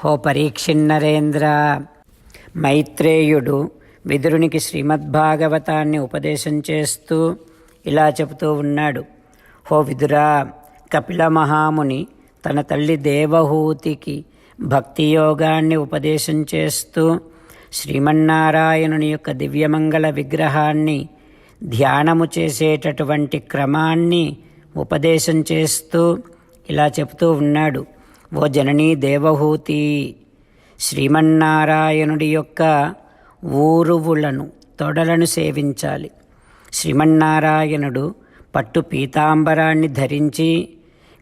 హో పరీక్షిన్నరేంద్ర. మైత్రేయుడు విదురునికి శ్రీమద్భాగవతాన్ని ఉపదేశం చేస్తూ ఇలా చెబుతూ ఉన్నాడు. హో విదురా కపిల మహాముని తన తల్లి దేవహూతికి భక్తి యోగాన్ని ఉపదేశం చేస్తూ శ్రీమన్నారాయణుని యొక్క దివ్యమంగళ విగ్రహాన్ని ధ్యానము చేసేటటువంటి క్రమాన్ని ఉపదేశం చేస్తూ ఇలా చెబుతూ ఉన్నాడు. ఓ జననీ దేవహూతి శ్రీమన్నారాయణుడి యొక్క ఊరువులను తొడలను సేవించాలి. శ్రీమన్నారాయణుడు పట్టు పీతాంబరాన్ని ధరించి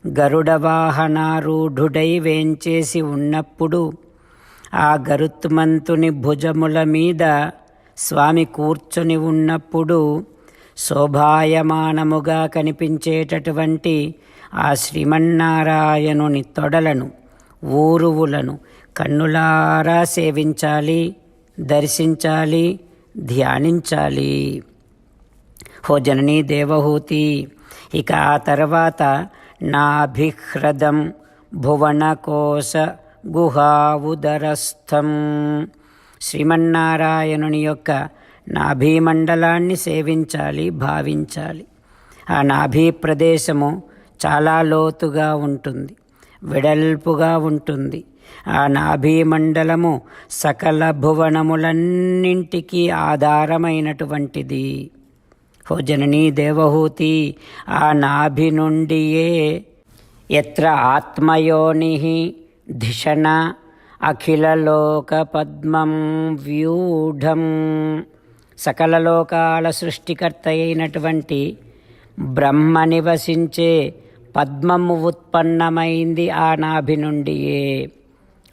గరుడవాహనారూఢుడై వేంచేసి ఉన్నప్పుడు ఆ గరుత్మంతుని భుజముల మీద స్వామి కూర్చొని ఉన్నప్పుడు శోభాయమానముగా కనిపించేటటువంటి ఆ శ్రీమన్నారాయణుని తొడలను ఊరువులను కన్నులారా సేవించాలి దర్శించాలి ధ్యానించాలి. హో జననీ దేవహూతి ఇక ఆ తర్వాత నాభిహ్రదం భువనకోశ గుహావుదరస్థం. శ్రీమన్నారాయణుని యొక్క నాభీమండలాన్ని సేవించాలి భావించాలి. ఆ నాభీ ప్రదేశము చాలా లోతుగా ఉంటుంది వెడల్పుగా ఉంటుంది. ఆ నాభీమండలము సకల భువనములన్నింటికీ ఆధారమైనటువంటిది. ఓ జననీ దేవహూతి ఆ నాభి నుండియే ఎత్ర ఆత్మయోని ధిషణ అఖిలలోక పద్మం వ్యూఢం. సకల లోకాల సృష్టికర్త అయినటువంటి బ్రహ్మ నివసించే పద్మము ఉత్పన్నమైంది ఆ నాభి నుండియే.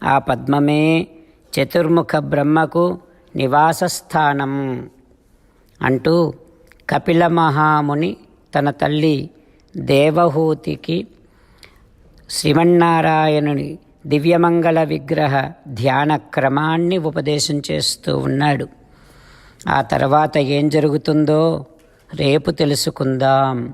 ఆ పద్మమే చతుర్ముఖ బ్రహ్మకు నివాసస్థానం. అంటూ కపిల మహాముని తన తల్లి దేవహూతికి శ్రీమన్నారాయణుని దివ్యమంగళ విగ్రహ ధ్యాన క్రమాన్ని ఉపదేశం చేస్తూ ఉన్నాడు. ఆ తర్వాత ఏం జరుగుతుందో రేపు తెలుసుకుందాం.